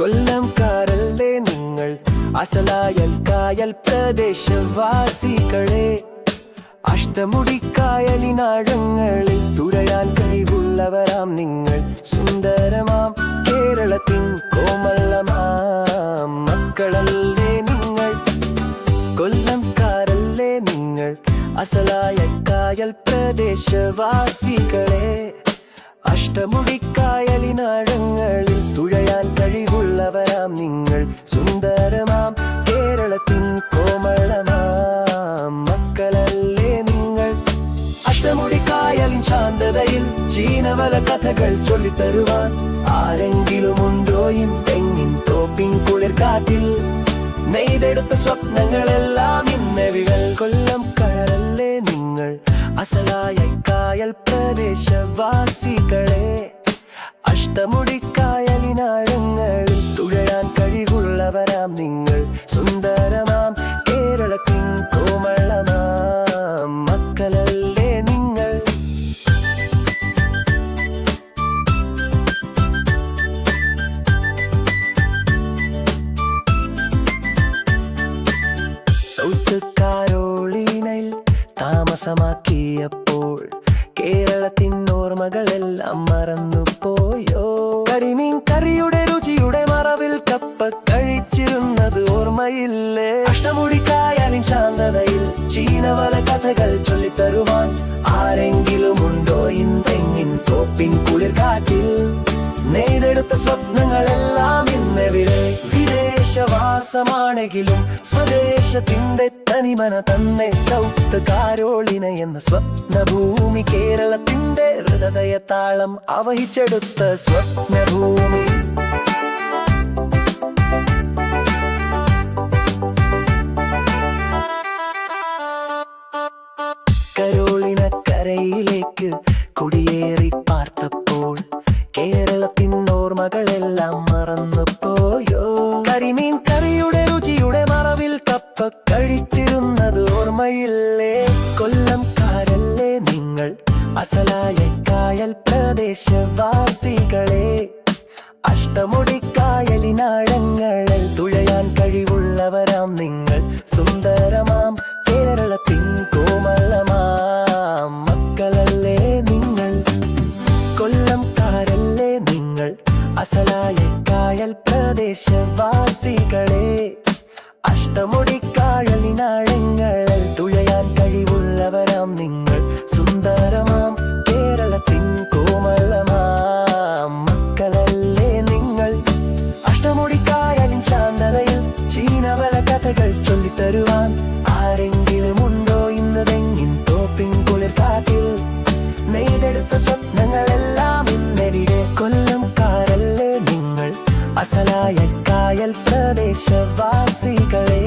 കൊല്ലംകാരല്ലേ നിങ്ങൾ? അസലായൽ കായൽ പ്രദേശവാസികളെ. അഷ്ടമുടിക്കായലിനാഴങ്ങളിൽ തുരയാൻ കഴിവുള്ളവരാം നിങ്ങൾ. സുന്ദരമാം കേരളത്തിൻ കോമളമാം മക്കളല്ലേ നിങ്ങൾ. കൊല്ലംകാരല്ലേ നിങ്ങൾ? അസലായൽ കായൽ പ്രദേശവാസികളെ. അഷ്ടമുടിക്കായലിനാഴങ്ങളിൽ ശാന്തതയിൽ ചീനവല കഥകൾ ചൊല്ലിത്തരുവാൻ ആരെങ്കിലുമുണ്ടോ ഇൻ തെങ്ങിൻ തോപ്പിൻ കുളിർ കാറ്റിൽ? നെയ്തെടുത്ത സ്വപ്നങ്ങളെല്ലാം ഇന്നവികൾ കൊല്ലം കടലല്ലേ നിങ്ങൾ? അസലായ കായൽ പ്രദേശവാസികളെ അഷ്ടമുടിക്കായലിനാഴങ്ങളിൽ തുഴയാൻ കഴിവുള്ളവരാം നിങ്ങൾ. താമസമാക്കിയപ്പോൾ കേരളത്തിൻ ഓർമ്മകളെല്ലാം മറന്നുപോയോ? കരിമീൻ കറിയുടെ വിദേശവാസമാണെങ്കിലും സ്വദേശത്തിന്റെ തനിമന തന്നെ സൗത്ത് കാരോളിന എന്ന സ്വപ്നഭൂമി കേരളത്തിന്റെ ഹൃദയ താളം അവഹിച്ചെടുത്ത സ്വപ്നഭൂമി. കരോളിന കരയിലേക്ക് കുടിയേറി പാർത്തപ്പോൾ കേരളത്തിൻ ഓർമ്മകളെല്ലാം മറന്നുപോയോ? കരിമീൻ കഴിച്ചിരുന്നത് ഓർമ്മയില്ലേ? കൊല്ലംകാരല്ലേ നിങ്ങൾ? അസലായ കായൽ പ്രദേശവാസികളെ. അഷ്ടമുടിക്കായലിനാഴങ്ങളിൽ തുഴയാൻ കഴിവുള്ളവരാം നിങ്ങൾ. സുന്ദരമാം കേരളത്തിൻ ചൊല്ലിത്തരുവാൻ ആരെങ്കിലും ഉണ്ടോ ഇന്ന് തെങ്ങിൻ തോപ്പിൻ കുളിർ നെയ്തെടുത്ത സ്വപ്നങ്ങളെല്ലാം ഇന്നെവിടെ. കൊല്ലം കാരല്ലേ നിങ്ങൾ? അസലായ കായൽ പ്രദേശവാസികളെ